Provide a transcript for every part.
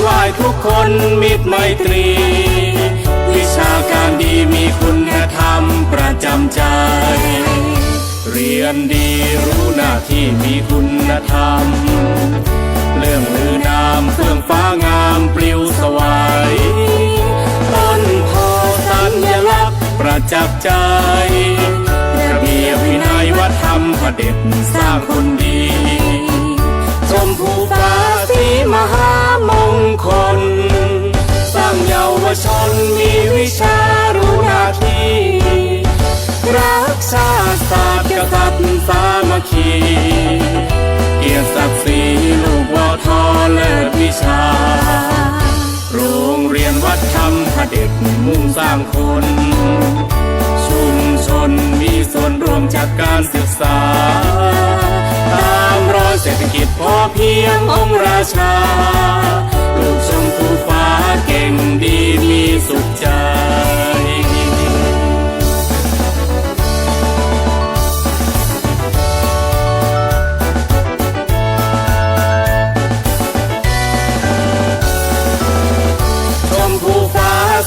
ไหว้ทุกคนมิตรไมตรี วิชาการดีมีคุณธรรมประจำใจ เรียนดีรู้หน้าที่มีคุณธรรม เรื่องลือนามเฟื่องฟ้างามปลิวสวายต้นโพสัญลักษณ์ประจักษ์ใจระเบียบวินัยวัฒนธรรมพระเด็จสร้าง เด็กมุ่งสร้างคน ชุมชนมีส่วนร่วมจากการศึกษา ตามรอยเศรษฐกิจพอเพียงองค์ราชา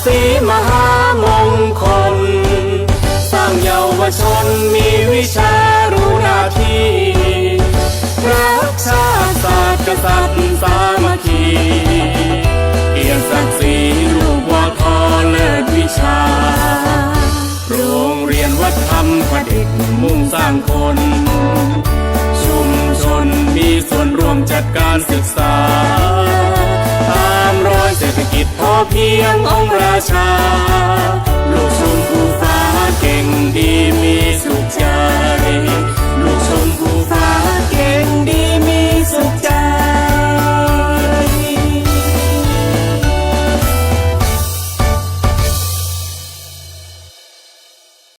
สีมหามงคล สร้างเยาวชนมีวิชารู้หน้าที่รักชาติศาสตร์กษัตริย์สามัคคีเกียรติศักดิ์ศรีลูกวอทอเลิศวิชา โรงเรียนวัดธรรมพระเด็จมุ่งสร้างคน ชุมชนมีส่วนร่วมจัดการศึกษา กิจพอเพียงองค์ราชา